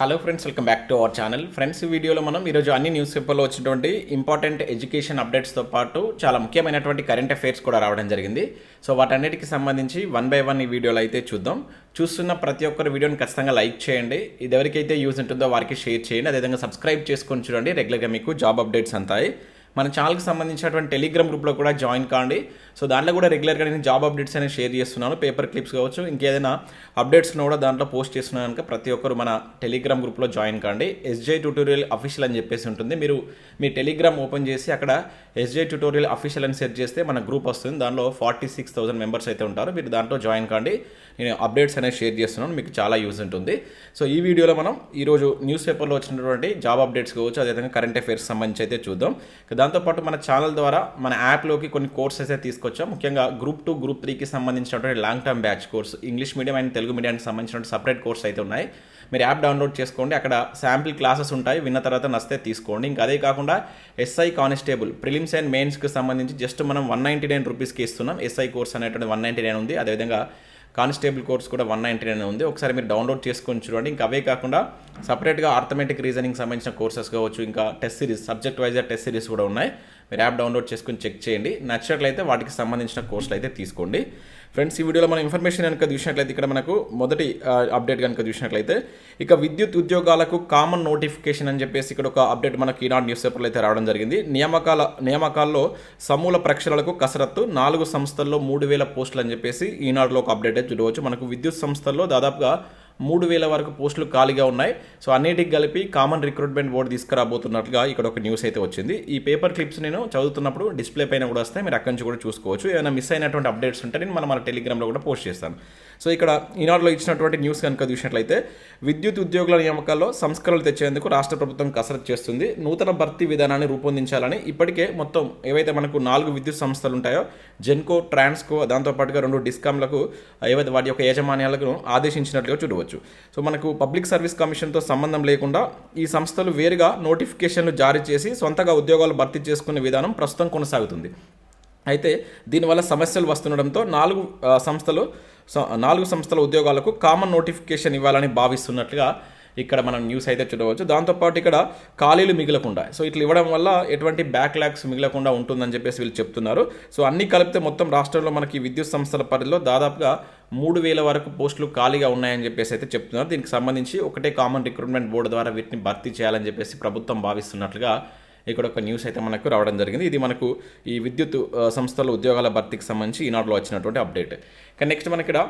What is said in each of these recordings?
Hello friends welcome back to our channel friends ఈ వీడియోలో మనం ఈరోజు అన్ని న్యూస్ పేపర్లో వచ్చినటువంటి ఇంపార్టెంట్ ఎడ్యుకేషన్ అప్డేట్స్తో పాటు చాలా ముఖ్యమైనటువంటి కరెంట్ అఫైర్స్ కూడా రావడం జరిగింది. సో వాటన్నిటికి సంబంధించి వన్ బై వన్ ఈ వీడియోలో అయితే చూద్దాం. చూస్తున్న ప్రతి ఒక్కరు వీడియోని ఖచ్చితంగా లైక్ చేయండి. ఇది ఎవరికైతే యూజ్ ఉంటుందో వారికి షేర్ చేయండి. అదేవిధంగా సబ్స్క్రైబ్ చేసుకొని చూడండి. రెగ్యులర్గా మీకు జాబ్ అప్డేట్స్ అంతాయి. మన ఛానల్కి సంబంధించినటువంటి టెలిగ్రామ్ గ్రూప్లో కూడా జాయిన్ కాండి. సో దాంట్లో కూడా రెగ్యులర్గా నేను జాబ్ అప్డేట్స్ అనేవి షేర్ చేస్తున్నాను. పేపర్ క్లిప్స్ కావచ్చు ఇంకేదైనా అప్డేట్స్ కూడా దాంట్లో పోస్ట్ చేస్తున్నాను కనుక ప్రతి ఒక్కరు మన టెలిగ్రామ్ గ్రూప్లో జాయిన్ కాండి. ఎస్జే ట్యూటోరియల్ అఫీషియల్ అని చెప్పేసి ఉంటుంది. మీరు మీ టెలిగ్రామ్ ఓపెన్ చేసి అక్కడ ఎస్జే ట్యూటోరియల్ అఫీషియల్ అని సెర్చ్ చేస్తే మన గ్రూప్ వస్తుంది. దానిలో ఫార్టీ సిక్స్ థౌసండ్ మెంబర్స్ అయితే ఉంటారు. మీరు దాంట్లో జాయిన్ కాండి. నేను అప్డేట్స్ అనేవి షేర్ చేస్తున్నాను. మీకు చాలా యూజ్ ఉంటుంది. సో ఈ వీడియోలో మనం ఈరోజు న్యూస్ పేపర్లో వచ్చినటువంటి జాబ్ అప్డేట్స్ కావచ్చు అదేవిధంగా కరెంట్ అఫైర్స్ సంబంధించి అయితే చూద్దాం. దాంతోపాటు మన ఛానల్ ద్వారా మన యాప్లోకి కొన్ని కోర్సెస్ అయితే తీసుకొచ్చాం. ముఖ్యంగా గ్రూప్ టూ గ్రూప్ త్రీకి సంబంధించినటువంటి long term batch course English medium and Telugu మీడియానికి సంబంధించిన సపరేట్ కోర్స్ అయితే ఉన్నాయి. మీరు యాప్ డౌన్లోడ్ చేసుకోండి. అక్కడ శాంపిల్ క్లాసెస్ ఉంటాయి. విన్న తర్వాత నస్తే తీసుకోండి. ఇంకా అదే కాకుండా ఎస్ఐ కానిస్టేబుల్ ప్రిలిమ్స్ అండ్ మెయిన్స్కి సంబంధించి జస్ట్ మనం వన్ నైంటీ నైన్ రూపీస్కి ఇస్తున్నాం. ఎస్ఐ కోర్స్ అనేటువంటి వన్ నైంటీ నైన్ ఉంది. అదేవిధంగా కానిస్టేబుల్ కోర్స్ కూడా వన్ నైంటీ నైన్ ఉంది. ఒకసారి మీరు డౌన్లోడ్ చేసుకొని చూడండి. ఇంకా అవే కాకుండా సపరేట్గా ఆర్థమెటిక్ రీజనింగ్ సంబంధించిన కోర్సెస్ కావచ్చు ఇంకా test series subject wiser test series కూడా ఉన్నాయి. మీరు యాప్ డౌన్లోడ్ చేసుకుని చెక్ చేయండి. నచ్చినట్లయితే వాటికి సంబంధించిన కోర్సులు అయితే తీసుకోండి. ఫ్రెండ్స్ ఈ వీడియోలో మనం ఇన్ఫర్మేషన్ కనుక చూసినట్లయితే ఇక్కడ మనకు మొదటి అప్డేట్ కనుక చూసినట్లయితే ఇక విద్యుత్ ఉద్యోగాలకు కామన్ నోటిఫికేషన్ అని చెప్పేసి ఇక్కడ ఒక అప్డేట్ మనకి ఈనాడు న్యూస్ పేపర్లో అయితే రావడం జరిగింది. నియామకాల నియామకాల్లో సమూల ప్రక్షాళనకు కసరత్తు నాలుగు సంస్థల్లో మూడు వేల పోస్టులు అని చెప్పేసి ఈనాడులో ఒక అప్డేట్ చూడవచ్చు. మనకు విద్యుత్ సంస్థల్లో దాదాపుగా మూడు వేల వరకు పోస్టులు ఖాళీగా ఉన్నాయి. సో అన్నిటికి కలిపి కామన్ రిక్రూట్మెంట్ బోర్డు తీసుకురాబోతున్నట్లుగా ఇక్కడ ఒక న్యూస్ అయితే వచ్చింది. ఈ పేపర్ క్లిప్స్ నేను చదువుతున్నప్పుడు డిస్ప్లే పైన కూడా వస్తాయి. మీరు అక్కడి నుంచి కూడా చూసుకోవచ్చు. ఏమైనా మిస్ అయినటువంటి అప్డేట్స్ ఉంటే నేను మన మన టెలిగ్రామ్లో కూడా పోస్ట్ చేస్తాను. సో ఇక్కడ ఈనాడులో ఇచ్చినటువంటి న్యూస్ కనుక చూసినట్లయితే విద్యుత్ ఉద్యోగుల నియామకాల్లో సంస్కరణలు తెచ్చేందుకు రాష్ట్ర ప్రభుత్వం కసరత్తు చేస్తుంది. నూతన భర్తీ విధానాన్ని రూపొందించాలని ఇప్పటికే మొత్తం ఏవైతే మనకు నాలుగు విద్యుత్ సంస్థలు ఉంటాయో జెన్కో ట్రాన్స్కో దాంతోపాటుగా రెండు డిస్కామ్లకు ఏవైతే వాటి యొక్క యాజమాన్యాలకు ఆదేశించినట్లుగా చూడవచ్చు. సో మనకు పబ్లిక్ సర్వీస్ కమిషన్తో సంబంధం లేకుండా ఈ సంస్థలు వేరుగా నోటిఫికేషన్లు జారీ చేసి సొంతగా ఉద్యోగాలు భర్తీ చేసుకునే విధానం ప్రస్తుతం కొనసాగుతుంది. అయితే దీనివల్ల సమస్యలు వస్తుండడంతో నాలుగు సంస్థలు నాలుగు సంస్థల ఉద్యోగాలకు కామన్ నోటిఫికేషన్ ఇవ్వాలని భావిస్తున్నట్లుగా ఇక్కడ మనం న్యూస్ అయితే చూడవచ్చు. దాంతోపాటు ఇక్కడ ఖాళీలు మిగలకుండా సో ఇట్లా ఇవ్వడం వల్ల ఎటువంటి బ్యాక్లాగ్స్ మిగలకుండా ఉంటుందని చెప్పేసి వీళ్ళు చెప్తున్నారు. సో అన్ని కలిపితే మొత్తం రాష్ట్రంలో మనకి విద్యుత్ సంస్థల పరిధిలో దాదాపుగా మూడు వేల వరకు పోస్టులు ఖాళీగా ఉన్నాయని చెప్పేసి అయితే చెప్తున్నారు. దీనికి సంబంధించి ఒకటే కామన్ రిక్రూట్మెంట్ బోర్డు ద్వారా వీటిని భర్తీ చేయాలని చెప్పేసి ప్రభుత్వం భావిస్తున్నట్లుగా ఇక్కడ ఒక న్యూస్ అయితే మనకు రావడం జరిగింది. ఇది మనకు ఈ విద్యుత్ సంస్థల ఉద్యోగాల భర్తీకి సంబంధించి ఈనాడులో వచ్చినటువంటి అప్డేట్ కానీ నెక్స్ట్ మనకి ఇక్కడ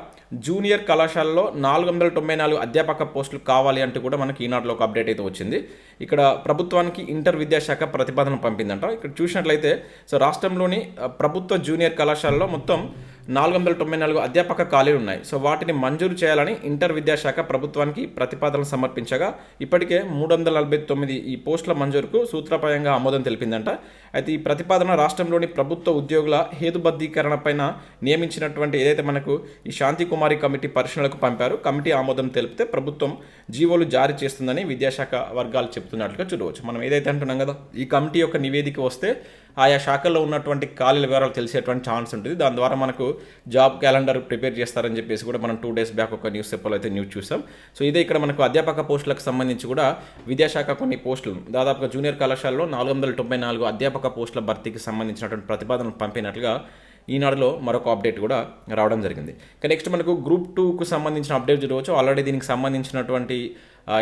జూనియర్ కళాశాలలో నాలుగు వందల తొంభై నాలుగు అధ్యాపక పోస్టులు కావాలి అంటూ కూడా మనకి ఈనాడులో ఒక అప్డేట్ అయితే వచ్చింది. ఇక్కడ ప్రభుత్వానికి ఇంటర్ విద్యాశాఖ ప్రతిపాదన పంపిందంట. ఇక్కడ చూసినట్లయితే సో రాష్ట్రంలోని ప్రభుత్వ జూనియర్ కళాశాలలో మొత్తం నాలుగు వందల తొంభై నాలుగు అధ్యాపక ఖాళీలు ఉన్నాయి. సో వాటిని మంజూరు చేయాలని ఇంటర్ విద్యాశాఖ ప్రభుత్వానికి ప్రతిపాదన సమర్పించగా ఇప్పటికే మూడు వందల నలభై తొమ్మిది ఈ పోస్టుల మంజూరుకు సూత్రప్రాయంగా ఆమోదం తెలిపిందంట. అయితే ఈ ప్రతిపాదన రాష్ట్రంలోని ప్రభుత్వ ఉద్యోగుల హేతుబద్ధీకరణ పైన నియమించినటువంటి ఏదైతే మనకు ఈ శాంతి కుమారి కమిటీ పరిశీలనకు పంపారు కమిటీ ఆమోదం తెలిపితే ప్రభుత్వం జీవోలు జారీ చేస్తుందని విద్యాశాఖ వర్గాలు చెప్తున్నట్లుగా చూడవచ్చు. మనం ఏదైతే అంటున్నాం కదా ఈ కమిటీ యొక్క నివేదిక వస్తే ఆయా శాఖల్లో ఉన్నటువంటి ఖాళీల వివరాలు తెలిసేటువంటి ఛాన్స్ ఉంటుంది. దాని ద్వారా మనకు జాబ్ క్యాలెండర్ ప్రిపేర్ చేస్తారని చెప్పేసి కూడా మనం టూ డేస్ బ్యాక్ ఒక న్యూస్ పేపర్లో అయితే న్యూస్ చూసాం. సో ఇదే ఇక్కడ మనకు అధ్యాపక పోస్టులకు సంబంధించి కూడా విద్యాశాఖ కొన్ని పోస్టులు దాదాపుగా జూనియర్ కళాశాలలో నాలుగు వందల తొంభై నాలుగు అధ్యాపక పోస్టుల భర్తీకి సంబంధించినటువంటి ప్రతిపాదనలు పంపినట్లుగా ఈనాడులో మరొక అప్డేట్ కూడా రావడం జరిగింది. ఇక నెక్స్ట్ మనకు గ్రూప్ టూకు సంబంధించిన అప్డేట్ చూడవచ్చు. ఆల్రెడీ దీనికి సంబంధించినటువంటి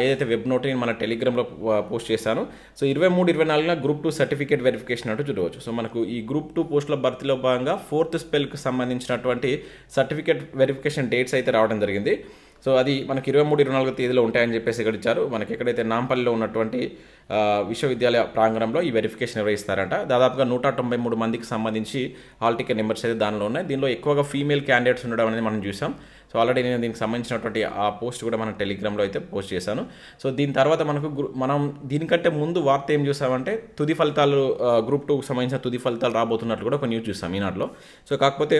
ఏదైతే వెబ్ నోట్ నేను మన టెలిగ్రామ్లో పోస్ట్ చేశాను సో ఇరవై మూడు ఇరవై నాలుగున గ్రూప్ టూ సర్టిఫికేట్ వెరిఫికేషన్ అంటూ చూడవచ్చు. సో మనకు ఈ గ్రూప్ టూ పోస్టుల భర్తీలో భాగంగా ఫోర్త్ స్పెల్కి సంబంధించినటువంటి సర్టిఫికేట్ వెరిఫికేషన్ డేట్స్ అయితే రావడం జరిగింది. సో అది మనకి ఇరవై మూడు ఇరవై నాలుగు తేదీలో ఉంటాయని చెప్పేసి ఇక్కడ ఇచ్చారు. మనకి ఎక్కడైతే నాంపల్లిలో ఉన్నటువంటి విశ్వవిద్యాలయ ప్రాంగణంలో ఈ వెరిఫికేషన్ నిర్వహిస్తారంట. దాదాపుగా నూట తొంభై మూడు మందికి సంబంధించి హాల్ టికెట్ నెంబర్స్ అయితే దానిలో ఉన్నాయి. దీనిలో ఎక్కువగా ఫీమేల్ క్యాండిడేట్స్ ఉండడం అనేది మనం చూసాం. సో ఆల్రెడీ నేను దీనికి సంబంధించినటువంటి ఆ పోస్ట్ కూడా మన టెలిగ్రామ్లో అయితే పోస్ట్ చేశాను. సో దీని తర్వాత మనకు మనం దీనికంటే ముందు వార్త ఏం చూసామంటే తుది ఫలితాలు గ్రూప్ టూకి సంబంధించిన తుది ఫలితాలు రాబోతున్నట్లు కూడా ఒక న్యూస్ చూసాం ఈనాడులో. సో కాకపోతే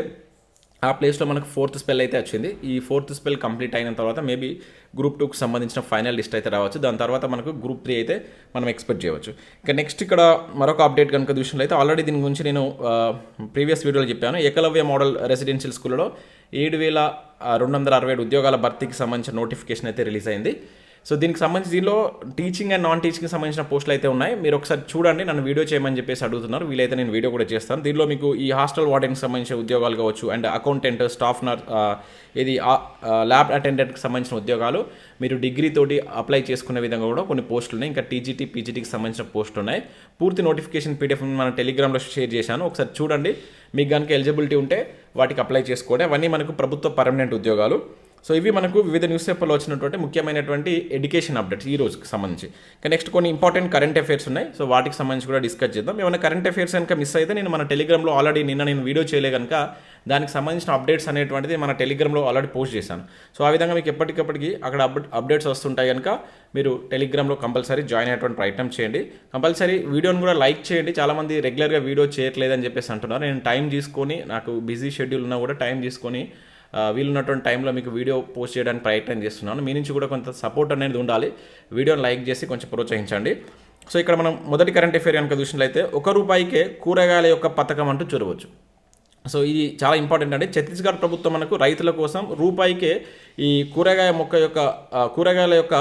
ఆ ప్లేస్లో మనకు ఫోర్త్ స్పెల్ అయితే వచ్చింది. ఈ ఫోర్త్ స్పెల్ కంప్లీట్ అయిన తర్వాత మేబీ గ్రూప్ టూకి సంబంధించిన ఫైనల్ లిస్ట్ అయితే రావచ్చు. దాని తర్వాత మనకు గ్రూప్ త్రీ అయితే మనం ఎక్స్పెక్ట్ చేయవచ్చు. ఇక నెక్స్ట్ ఇక్కడ మరొక అప్డేట్ కనుక చూసినట్లయితే ఆల్రెడీ దీని గురించి నేను ప్రీవియస్ వీడియోలో చెప్పాను. ఏకలవ్య మోడల్ రెసిడెన్షియల్ స్కూల్లో ఏడు వేల రెండు వందల అరవై ఏడు ఉద్యోగాల భర్తీకి సంబంధించిన నోటిఫికేషన్ అయితే రిలీజ్ అయింది. సో దీనికి సంబంధించి దీనిలో టీచింగ్ అండ్ నాన్ టీచింగ్ సంబంధించిన పోస్టులు అయితే ఉన్నాయి. మీరు ఒకసారి చూడండి నన్ను వీడియో చేయమని చెప్పేసి అడుగుతున్నారు. వీలైతే నేను వీడియో కూడా చేస్తాను. దీనిలో మీకు ఈ హాస్టల్ వార్డెన్కి సంబంధించిన ఉద్యోగాలు కావచ్చు అండ్ అకౌంటెంట్ స్టాఫ్ నర్ ఇది ల్యాబ్ అటెండెంట్కి సంబంధించిన ఉద్యోగాలు. మీరు డిగ్రీ తోటి అప్లై చేసుకునే విధంగా కూడా కొన్ని పోస్టులు ఉన్నాయి. ఇంకా టీజీటీ పీజీటీకి సంబంధించిన పోస్టులు ఉన్నాయి. పూర్తి నోటిఫికేషన్ పీడిఎఫ్ మన టెలిగ్రామ్లో షేర్ చేశాను. ఒకసారి చూడండి మీకు కనుక ఎలిజిబిలిటీ ఉంటే వాటికి అప్లై చేసుకోండి. అవన్నీ మనకు ప్రభుత్వ పర్మనెంట్ ఉద్యోగాలు. సో ఇవి మనకు వివిధ న్యూస్ పేపర్లో వచ్చినటువంటి ముఖ్యమైనటువంటి ఎడ్యుకేషన్ అప్డేట్స్ ఈ రోజుకి సంబంధించి. ఇంకా నెక్స్ట్ కొన్ని ఇంపార్టెంట్ కరెంట్ అఫైర్స్ ఉన్నాయి. సో వాటికి సంబంధించి కూడా డిస్కస్ చేద్దాం. ఏమైనా కరెంట్ అఫైర్స్ కనుక మిస్ అయితే నేను మన టెలిగ్రామ్లో ఆల్రెడీ నిన్న నేను వీడియో చేయలే కనుక దానికి సంబంధించిన అప్డేట్స్ అనేటువంటిది మన టెలిగ్రామ్లో ఆల్రెడీ పోస్ట్ చేశాను. సో ఆ విధంగా మీకు ఎప్పటికప్పటికి అక్కడ అప్డేట్ అప్డేట్స్ వస్తుంటాయి కనుక మీరు టెలిగ్రామ్లో కంపల్సరీ జాయిన్ అయ్యేటువంటి ప్రయత్నం చేయండి. కంపల్సరీ వీడియోని కూడా లైక్ చేయండి. చాలామంది రెగ్యులర్గా వీడియో చేయట్లేదని చెప్పేసి అంటున్నారు. నేను టైం తీసుకొని నాకు బిజీ షెడ్యూల్ ఉన్నా కూడా టైం తీసుకొని వీలున్నటువంటి టైంలో మీకు వీడియో పోస్ట్ చేయడానికి ప్రయత్నం చేస్తున్నాను. మీ నుంచి కూడా కొంత సపోర్ట్ అనేది ఉండాలి. వీడియోని లైక్ చేసి కొంచెం ప్రోత్సహించండి. సో ఇక్కడ మనం మొదటి కరెంట్ అఫేర్ కనుక చూసినట్లయితే ఒక రూపాయికే కూరగాయల యొక్క పథకం అంటూ చూడవచ్చు. సో ఇది చాలా ఇంపార్టెంట్ అండి. ఛత్తీస్గఢ్ ప్రభుత్వం మనకు రైతుల కోసం రూపాయికే ఈ కూరగాయ మొక్క యొక్క కూరగాయల యొక్క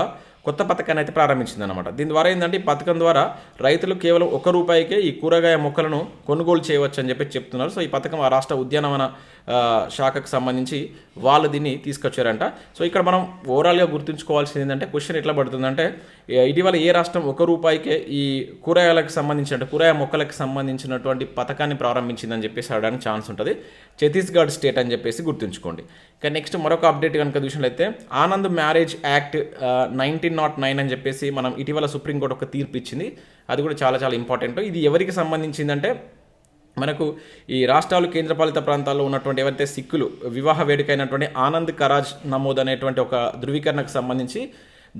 కొత్త పథకాన్ని అయితే ప్రారంభించింది అనమాట దీని ద్వారా ఏంటంటే ఈ పథకం ద్వారా రైతులు కేవలం ఒక రూపాయికే ఈ కూరగాయ మొక్కలను కొనుగోలు చేయవచ్చు అని చెప్పి చెప్తున్నారు. సో ఈ పథకం ఆ రాష్ట్ర ఉద్యానవన శాఖకు సంబంధించి వాళ్ళు దీన్ని తీసుకొచ్చారంట. సో ఇక్కడ మనం ఓవరాల్గా గుర్తుంచుకోవాల్సింది ఏంటంటే క్వశ్చన్ ఎట్లా పడుతుందంటే ఇటీవల ఏ రాష్ట్రం ఒక రూపాయికే ఈ కూరగాయలకు సంబంధించిన కూరగాయ మొక్కలకు సంబంధించినటువంటి పథకాన్ని ప్రారంభించిందని చెప్పేసి అడగడానికి ఛాన్స్ ఉంటుంది. ఛత్తీస్గఢ్ స్టేట్ అని చెప్పేసి గుర్తుంచుకోండి. ఇక నెక్స్ట్ మరొక అప్డేట్ కనుక చూసినట్లయితే Anand marriage act nineteen nought nine అని చెప్పేసి మనం ఇటీవల సుప్రీంకోర్టు ఒక తీర్పు ఇచ్చింది. అది కూడా చాలా చాలా ఇంపార్టెంట్. ఇది ఎవరికి సంబంధించిందంటే మనకు ఈ రాష్ట్రాలు కేంద్రపాలిత ప్రాంతాల్లో ఉన్నటువంటి ఎవరైతే సిక్కులు వివాహ వేడుక అయినటువంటి ఆనంద్ కరాజ్ నమోదు అనేటువంటి ఒక ధృవీకరణకు సంబంధించి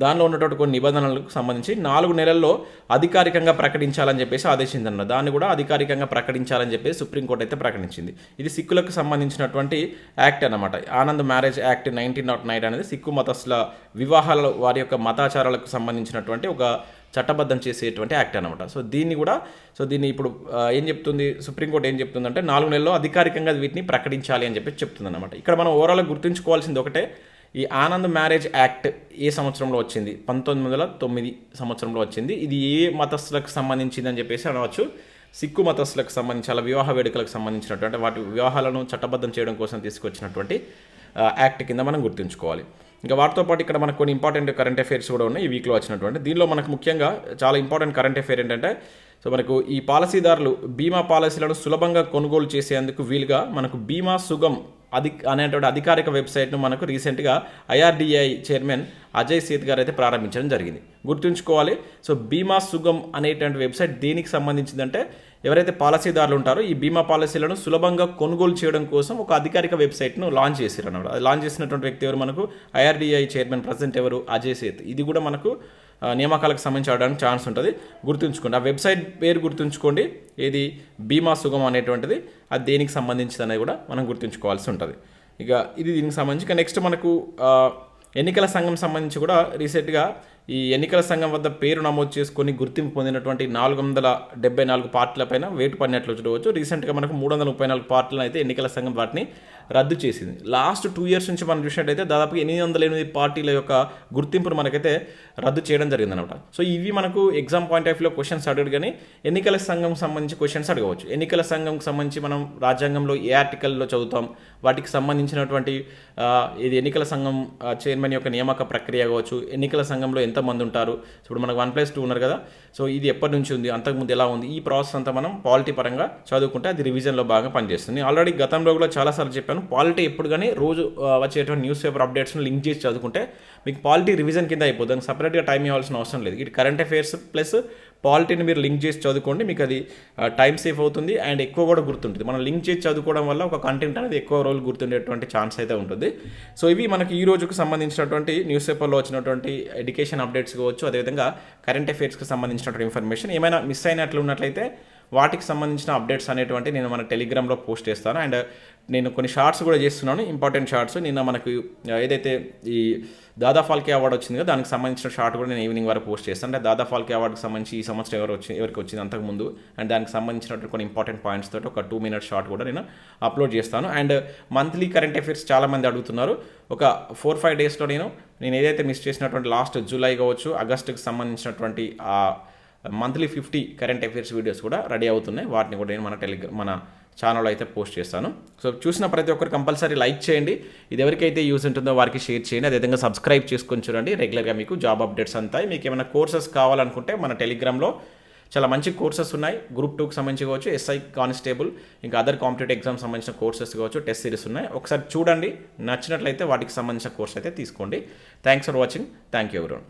దానిలో ఉన్నటువంటి కొన్ని నిబంధనలకు సంబంధించి నాలుగు నెలల్లో అధికారికంగా ప్రకటించాలని చెప్పేసి ఆదేశిందన్న దాన్ని కూడా అధికారికంగా ప్రకటించాలని చెప్పేసి సుప్రీంకోర్టు అయితే ప్రకటించింది. ఇది సిక్కులకు సంబంధించినటువంటి యాక్ట్ అన్నమాట. Anand marriage act nineteen nought nine అనేది సిక్కు మతస్థుల వివాహాల వారి యొక్క మతాచారాలకు సంబంధించినటువంటి ఒక చట్టబద్ధం చేసేటువంటి యాక్ట్ అనమాట సో దీన్ని కూడా సో దీన్ని ఇప్పుడు ఏం చెప్తుంది? సుప్రీంకోర్టు ఏం చెప్తుందంటే నాలుగు నెలల్లో అధికారికంగా వీటిని ప్రకటించాలి అని చెప్పి చెప్తుంది అనమాట ఇక్కడ మనం ఓవరాల్గా గుర్తుంచుకోవాల్సింది ఒకటే ఈ ఆనంద్ మ్యారేజ్ యాక్ట్ ఏ సంవత్సరంలో వచ్చింది? పంతొమ్మిది వందల తొమ్మిది సంవత్సరంలో వచ్చింది. ఇది ఏ మతస్థులకు సంబంధించింది అని చెప్పేసి అనవచ్చు. సిక్కు మతస్థులకు సంబంధించి అలా వివాహ వేడుకలకు సంబంధించినటువంటి వాటి వివాహాలను చట్టబద్ధం చేయడం కోసం తీసుకొచ్చినటువంటి యాక్ట్ కింద మనం గుర్తుంచుకోవాలి. ఇంకా వాటితో పాటు ఇక్కడ మనకు కొన్ని ఇంపార్టెంట్ కరెంట్ అఫైర్స్ కూడా ఉన్నాయి. ఈ వీక్లో వచ్చినటువంటి. దీనిలో మనకు ముఖ్యంగా చాలా ఇంపార్టెంట్ కరెంట్ అఫైర్ ఏంటంటే సో మనకు ఈ పాలసీదారులు బీమా పాలసీలను సులభంగా కొనుగోలు చేసేందుకు వీలుగా మనకు బీమా సుగం అధి అనేటువంటి అధికారిక వెబ్సైట్ను మనకు రీసెంట్గా ఐఆర్డిఐ చైర్మన్ అజయ్ సేత్ గారు అయితే ప్రారంభించడం జరిగింది. గుర్తుంచుకోవాలి. సో బీమా సుగం అనేటువంటి వెబ్సైట్ దేనికి సంబంధించిందంటే ఎవరైతే పాలసీదారులు ఉంటారో ఈ బీమా పాలసీలను సులభంగా కొనుగోలు చేయడం కోసం ఒక అధికారిక వెబ్సైట్ను లాంచ్ చేశారు అన్నమాట అది లాంచ్ చేసినటువంటి వ్యక్తి ఎవరు మనకు? ఐఆర్డిఐ చైర్మన్ ప్రజెంట్ ఎవరు? అజయ్ సేత్. ఇది కూడా మనకు నియామకాలకు సంబంధించి ఆడడానికి ఛాన్స్ ఉంటుంది. గుర్తుంచుకోండి ఆ వెబ్సైట్ పేరు గుర్తుంచుకోండి. ఏది? బీమా సుగం అనేటువంటిది. అది దేనికి సంబంధించింది అనేది కూడా మనం గుర్తుంచుకోవాల్సి ఉంటుంది. ఇక ఇది దీనికి సంబంధించి. ఇక నెక్స్ట్ మనకు ఎన్నికల సంఘం సంబంధించి కూడా రీసెంట్గా ఈ ఎన్నికల సంఘం వద్ద పేరు నమోదు చేసుకొని గుర్తింపు పొందినటువంటి నాలుగు వందల డెబ్బై నాలుగు పార్టీలపైన వేటు పడినట్లు చూడవచ్చు. రీసెంట్గా మనకు మూడు వందల ముప్పై నాలుగు పార్టీలను అయితే ఎన్నికల సంఘం వాటిని రద్దు చేసింది. లాస్ట్ టూ ఇయర్స్ నుంచి మనం చూసినట్టయితే దాదాపు ఎనిమిది వందల ఎనిమిది పార్టీల యొక్క గుర్తింపును మనకైతే రద్దు చేయడం జరిగిందనమాట సో ఇవి మనకు ఎగ్జామ్ పాయింట్ ఆఫ్ వ్యూలో క్వశ్చన్స్ అడగడు కానీ ఎన్నికల సంఘం సంబంధించి క్వశ్చన్స్ అడగవచ్చు. ఎన్నికల సంఘంకి సంబంధించి మనం రాజ్యాంగంలో ఏ ఆర్టికల్లో చదువుతాం? వాటికి సంబంధించినటువంటి ఇది ఎన్నికల సంఘం చైర్మన్ యొక్క నియామక ప్రక్రియ కావచ్చు ఎన్నికల సంఘంలో ఎంతమంది ఉంటారు? ఇప్పుడు మనకు వన్ ప్లస్ టూ ఉన్నారు కదా. సో ఇది ఎప్పటి నుంచి ఉంది? అంతకుముందు ఎలా ఉంది? ఈ ప్రాసెస్ అంతా మనం పాలిటీ పరంగా చదువుకుంటే అది రివిజన్లో బాగా పనిచేస్తుంది. ఆల్రెడీ గతంలో కూడా చాలాసార్లు చెప్పాను పాలిటీ ఎప్పుడు కానీ రోజు వచ్చేటువంటి న్యూస్ పేపర్ అప్డేట్స్ని లింక్ చేసి చదువుకుంటే మీకు పాలిటీ రివిజన్ కింద అయిపోతుంది దానికి సపరేట్గా టైం ఇవ్వాల్సిన అవసరం లేదు. ఇది కరెంట్ అఫైర్స్ ప్లస్ పాలిటీని మీరు లింక్ చేసి చదువుకోండి. మీకు అది టైం సేఫ్ అవుతుంది అండ్ ఎక్కువ కూడా గుర్తుంటుంది. మనం లింక్ చేసి చదువుకోవడం వల్ల ఒక కంటెంట్ అనేది ఎక్కువ రోజులు గుర్తుండేటువంటి ఛాన్స్ అయితే ఉంటుంది. సో ఇవి మనకి ఈ రోజుకు సంబంధించినటువంటి న్యూస్ పేపర్లో వచ్చినటువంటి ఎడ్యుకేషన్ అప్డేట్స్ కావచ్చు. అదేవిధంగా కరెంట్ అఫైర్స్కి సంబంధించినటువంటి ఇన్ఫర్మేషన్ ఏమైనా మిస్ అయినట్లు ఉన్నట్లయితే వాటికి సంబంధించిన అప్డేట్స్ అనేటువంటి నేను మన టెలిగ్రామ్లో పోస్ట్ చేస్తాను. అండ్ నేను కొన్ని షార్ట్స్ కూడా చేస్తున్నాను ఇంపార్టెంట్ షార్ట్స్. నిన్న మనకు ఏదైతే ఈ దాదా ఫాల్కే అవార్డు వచ్చింది దానికి సంబంధించిన షార్ట్ కూడా నేను ఈవినింగ్ వరకు పోస్ట్ చేస్తాను. అంటే దాదా ఫాల్కే అవార్డుకి సంబంధించి ఈ సంవత్సరం ఎవరు వచ్చి ఎవరికి వచ్చింది అంతకుముందు అండ్ దానికి సంబంధించినటువంటి కొన్ని ఇంపార్టెంట్ పాయింట్స్ తోటి ఒక టూ మినిట్స్ షార్ట్ కూడా నేను అప్లోడ్ చేస్తాను. అండ్ మంత్లీ కరెంట్ అఫైర్స్ చాలామంది అడుగుతున్నారు. ఒక ఫోర్ ఫైవ్ డేస్లో నేను నేను ఏదైతే మిస్ చేసినటువంటి లాస్ట్ జూలై కావచ్చు ఆగస్టుకి సంబంధించినటువంటి ఆ monthly fifty current affairs videos కూడా రెడీ అవుతున్నాయి. వాటిని కూడా నేను మన టెలిగ్రామ్ మన ఛానల్లో అయితే పోస్ట్ చేస్తాను. సో చూసిన ప్రతి ఒక్కరు కంపల్సరీ లైక్ చేయండి. ఇది ఎవరికైతే యూస్ ఉంటుందో వారికి షేర్ చేయండి. అదేవిధంగా సబ్స్క్రైబ్ చేసుకొని చూడండి. రెగ్యులర్గా మీకు జాబ్ అప్డేట్స్ అంతాయి మీకు ఏమైనా కోర్సెస్ కావాలనుకుంటే మన టెలిగ్రామ్లో చాలా మంచి కోర్సెస్ ఉన్నాయి. గ్రూప్ టూకి సంబంధించి కావచ్చు ఎస్ఐ కానిస్టేబుల్ ఇంకా అదర్ కాంపిటేటివ్ ఎగ్జామ్ సంబంధించిన కోర్సెస్ కావచ్చు టెస్ట్ సిరీస్ ఉన్నాయి. ఒకసారి చూడండి. నచ్చినట్లయితే వాటికి సంబంధించిన కోర్స్ అయితే తీసుకోండి. Thanks for watching. Thank you everyone